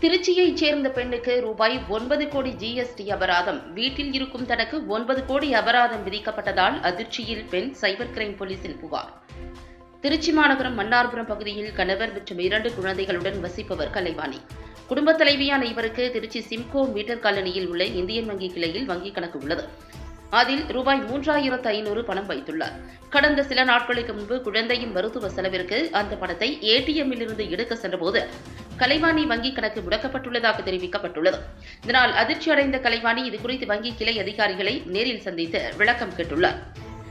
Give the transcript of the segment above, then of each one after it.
திருச்சியைச் சேர்ந்த பெண்ணுக்கு ரூபாய் ஒன்பது கோடி ஜிஎஸ்டி அபராதம். வீட்டில் இருக்கும் தனக்கு ஒன்பது கோடி அபராதம் விதிக்கப்பட்டதால் அதிர்ச்சியில் பெண் சைபர் கிரைம் போலீசில் புகார். திருச்சி மாநகரம் மன்னார்புரம் பகுதியில் கணவர் மற்றும் இரண்டு குழந்தைகளுடன் வசிப்பவர் கலைவாணி. குடும்பத் தலைவியான இவருக்கு திருச்சி சிம்கோ மீட்டர் காலனியில் உள்ள இந்தியன் வங்கி கிளையில் வங்கிக் கணக்கு உள்ளது. அதில் ரூபாய் மூன்றாயிரத்து ஐநூறு பணம் வைத்துள்ளார். கடந்த சில நாட்களுக்கு முன்பு குழந்தையின் மருத்துவ செலவிற்கு அந்த பணத்தை ஏடிஎம்மில் இருந்து எடுக்க சென்றபோது கலைவாணி வங்கி கணக்கு முடக்கப்பட்டுள்ளதாக தெரிவிக்கப்பட்டுள்ளது. இதனால் அதிர்ச்சி அடைந்த கலைவாணி இதுகுறித்து வங்கி கிளை அதிகாரிகளை நேரில் சந்தித்து விளக்கம் கேட்டுள்ளார்.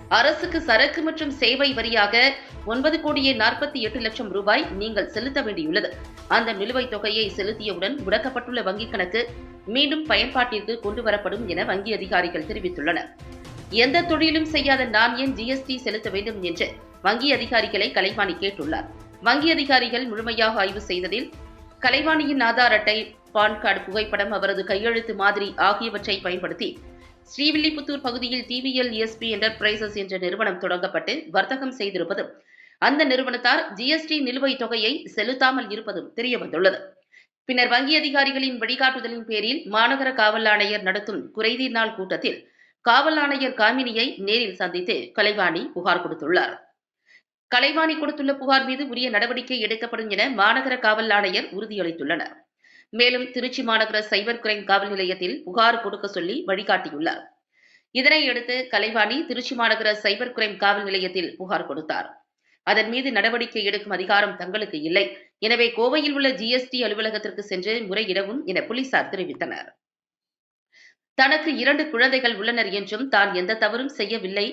அரசுக்கு சரக்கு மற்றும் சேவை வரியாக ஒன்பது கோடியே நாற்பத்தி எட்டு லட்சம் ரூபாய் நீங்கள் செலுத்த வேண்டியுள்ளது. அந்த நிலுவைத் தொகையை செலுத்தியவுடன் முடக்கப்பட்டுள்ள வங்கிக் கணக்கு மீண்டும் பயன்பாட்டிற்கு கொண்டு வரப்படும் என வங்கி அதிகாரிகள் தெரிவித்துள்ளனர். எந்த தொழிலும் செய்யாத நான் ஏன் ஜிஎஸ்டி செலுத்த வேண்டும் என்று வங்கி அதிகாரிகளை கலைவாணி கேட்டுள்ளார். வங்கி அதிகாரிகள் முழுமையாக ஆய்வு செய்ததில் கலைவாணியின் ஆதார் அட்டை பான் கார்டு புகைப்படம் அவரது கையெழுத்து மாதிரி ஆகியவற்றை பயன்படுத்தி ஸ்ரீவில்லிபுத்தூர் பகுதியில் டிவிஎல் இஎஸ்பி என்டர்பிரைசஸ் என்ற நிறுவனம் தொடங்கப்பட்டு வர்த்தகம் செய்திருப்பதும் அந்த நிறுவனத்தார் ஜிஎஸ்டி நிலுவைத் தொகையை செலுத்தாமல் இருப்பதும் தெரியவந்துள்ளது. பின்னர் வங்கி அதிகாரிகளின் வழிகாட்டுதலின் பேரில் மாநகர காவல் ஆணையர் நடத்தும் குறைதீர் நாள் கூட்டத்தில் காவல் ஆணையர் காமினியை நேரில் சந்தித்து கலைவாணி புகார் கொடுத்துள்ளார். கலைவாணி கொடுத்துள்ள புகார் மீது உரிய நடவடிக்கை எடுக்கப்படும் என மாநகர காவல் ஆணையர் உறுதியளித்துள்ளனர். மேலும் திருச்சி மாநகர சைபர் கிரைம் காவல் நிலையத்தில் புகார் கொடுக்க சொல்லி வழிகாட்டியுள்ளார். இதனையடுத்து கலைவாணி திருச்சி மாநகர சைபர் கிரைம் காவல் நிலையத்தில் புகார் கொடுத்தார். அதன் மீது நடவடிக்கை எடுக்கும் அதிகாரம் தங்களுக்கு இல்லை. எனவே கோவையில் உள்ள ஜிஎஸ்டி அலுவலகத்திற்கு சென்று முறையிடவும் என போலீசார் தெரிவித்தனர். தனக்கு இரண்டு குழந்தைகள் உள்ளனர் என்றும் தான் எந்த தவறும் செய்யவில்லை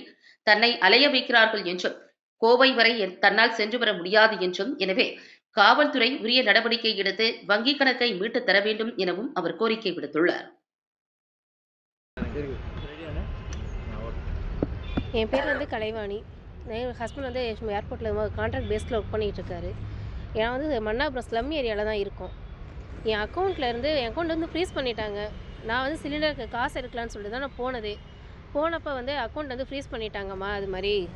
தன்னை அலைய வைக்கிறார்கள் என்றும் கோவை வரை என்- தன்னால் சென்று வர முடியாது என்றும் எனவே காவல்துறை உரிய நடவடிக்கை எடுத்து வங்கிக் கணக்கை மீட்டுத் தர வேண்டும் எனவும் அவர் கோரிக்கை விடுத்துள்ளார். என் பேர் வந்து கலைவாணி. நான் என் ஹஸ்பண்ட் வந்து ஏர்போர்ட்டில் கான்ட்ராக்ட் பேஸில் ஒர்க் பண்ணிகிட்டு இருக்காரு நான் வந்து மன்னாபுரம் ஸ்லம் ஏரியாவில் தான் இருக்கோம். என் அக்கௌண்ட்டில் இருந்து என் அக்கௌண்ட் வந்து ஃப்ரீஸ் பண்ணிட்டாங்க. நான் வந்து சிலிண்டருக்கு காசு எடுக்கலான்னு சொல்லிட்டு தான் நான் போனது. போனப்போ வந்து அக்கௌண்ட் வந்து ஃப்ரீஸ் பண்ணிட்டாங்கம்மா அது மாதிரி.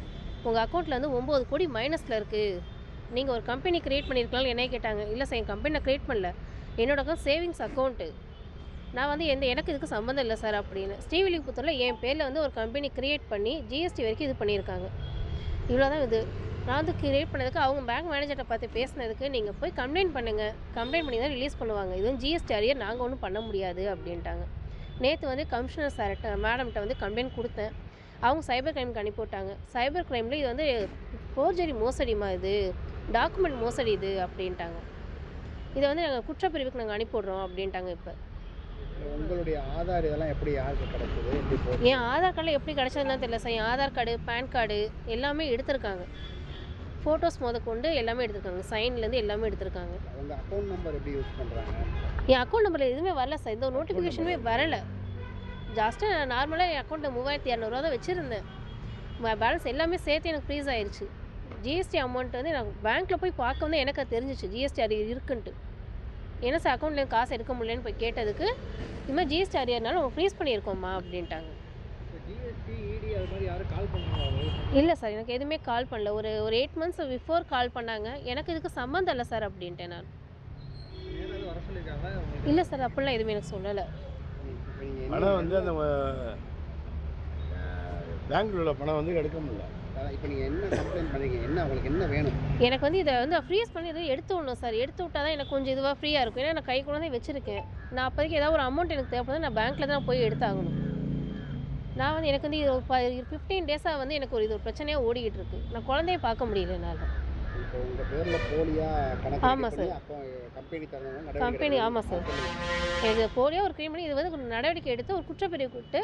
உங்கள் அக்கௌண்ட்டில் வந்து ஒம்பது கோடி மைனஸில் இருக்குது நீங்கள் ஒரு கம்பெனி க்ரியேட் பண்ணியிருக்கலாம் என்னைய கேட்டாங்க. இல்லை சார் என் கம்பெனி நான் க்ரியேட் பண்ணல. என்னோட சேவிங்ஸ் அக்கௌண்ட்டு நான் வந்து எந்த எனக்கு இதுக்கு சம்மந்தம் இல்லை சார் அப்படின்னு. ஸ்ரீவில்லிபுத்தூரில் என் பேரில் வந்து ஒரு கம்பெனி க்ரியேட் பண்ணி ஜிஎஸ்டி வரைக்கும் இது பண்ணியிருக்காங்க இவ்வளோ தான் இது. நான் வந்து க்ரியேட் பண்ணதுக்கு அவங்க பேங்க் மேனேஜர்கிட்ட பார்த்து பேசினதுக்கு நீங்கள் போய் கம்ப்ளைண்ட் பண்ணுங்கள் கம்ப்ளைண்ட் பண்ணி தான் ரிலீஸ் பண்ணுவாங்க. இதுவும் ஜிஎஸ்டி அரியர் நாங்கள் ஒன்றும் பண்ண முடியாது அப்படின்ட்டாங்க. நேற்று வந்து கமிஷனர் சார்கிட்ட மேடம்கிட்ட வந்து கம்ப்ளைண்ட் கொடுத்தேன். அவங்க சைபர் கிரைமுக்கு அனுப்பி விட்டாங்க சைபர் கிரைமில் இது வந்து ஃபோர்ஜரி மோசடிமா இது? டாக்குமெண்ட் மோசடி இது? அப்படின்ட்டாங்க. இதை வந்து நாங்கள் குற்றப்பிரிவுக்கு நாங்கள் அனுப்பிவிட்றோம் அப்படின்ட்டாங்க இப்போ. உங்களுடைய ஆதார் இதெல்லாம் எப்படி யாருக்கு கிடைச்சது? எப்படி போகுது என் ஆதார் கார்டில் எப்படி கிடச்சதுன்னு தெரியல சார். என் ஆதார் கார்டு பேன் கார்டு எல்லாமே எடுத்திருக்காங்க. ஃபோட்டோஸ் முத கொண்டு எல்லாமே எடுத்திருக்காங்க. சைன்லேருந்து எல்லாமே எடுத்திருக்காங்க. உங்க அக்கௌண்ட் நம்பர் எப்படி யூஸ் பண்றாங்க? என் அக்கௌண்ட் நம்பரில் எதுவுமே வரல சார். இந்த நோட்டிஃபிகேஷனுமே வரல. ஜாஸ்ட்டு நான் நார்மலாக என் அக்கௌண்ட்டில் மூவாயிரத்தி இரநூறுவா தான் வச்சுருந்தேன். பேலன்ஸ் எல்லாமே சேர்த்து எனக்கு ஃப்ரீஸ் ஆயிடுச்சு ஜிஎஸ்டி அமௌண்ட் வந்து எனக்கு பேங்க்கில் போய் பார்க்க வந்து எனக்கு அது தெரிஞ்சிச்சு. ஜிஎஸ்டி அரியர் இருக்குன்ட்டு. என்ன சார் அக்கௌண்ட்லேருந்து காசு எடுக்க முடியலன்னு போய் கேட்டதுக்கு இது மாதிரி ஜிஎஸ்டி அரியர்னால உங்க ஃப்ரீஸ் பண்ணியிருக்கோம்மா அப்படின்ட்டாங்க. பண்ணுவாங்க இல்லை சார் எனக்கு எதுவுமே கால் பண்ணல. ஒரு ஒரு எயிட் மந்த்ஸ் பிஃபோர் கால் பண்ணாங்க. எனக்கு இதுக்கு சம்மந்தம் இல்லை சார் அப்படின்ட்டேன் நான். இல்லை சார் அப்படிலாம் எதுவுமே எனக்கு சொல்லலை. பணம் வந்து அந்த பேங்க்ல உள்ள பணம் வந்து எடுக்க முடியல. இப்போ நீங்கள் என்ன கம்ப்ளைண்ட் பண்ணீங்க? என்ன உங்களுக்கு என்ன வேணும்? எனக்கு வந்து இதை வந்து ஃப்ரீஸ் பண்ணி எதுவும் எடுத்து விடணும் சார் எடுத்து விட்டா தான் எனக்கு கொஞ்சம் இதுவாக ஃப்ரீயாக இருக்கும். ஏன்னா நான் கை கூட தான் வச்சுருக்கேன். நான் அப்போதைக்கு ஏதாவது ஒரு அமௌண்ட் எனக்கு தேவைப்படுது நான் பேங்க்கில் தான் போய் எடுத்தாகணும். நான் வந்து எனக்கு வந்து இது ஃபிஃப்டீன் டேஸாக வந்து எனக்கு ஒரு இது ஒரு பிரச்சனையாக ஓடிக்கிட்டு இருக்கு. நான் குழந்தைய பார்க்க முடியல என்னால். இப்போ உங்கள் பேரில் போலியா கணக்கு ஆமா ready பண்ணி அப்போ கம்பெனி ஆமாம் சார். இது போலியாக ஒரு க்ரியேட் பண்ணி இது வந்து நடவடிக்கை எடுத்து ஒரு குற்றப்பிரிவு கூப்பிட்டு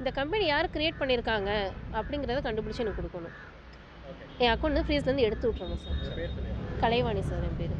இந்த கம்பெனி யார் கிரியேட் பண்ணியிருக்காங்க அப்படிங்கிறத கண்டுபிடிச்சி எனக்கு கொடுக்கணும். என் அக்கௌண்ட் ஃப்ரீஸ்லேருந்து எடுத்து விட்றணும் சார். கலைவாணி சார் என் பேர்.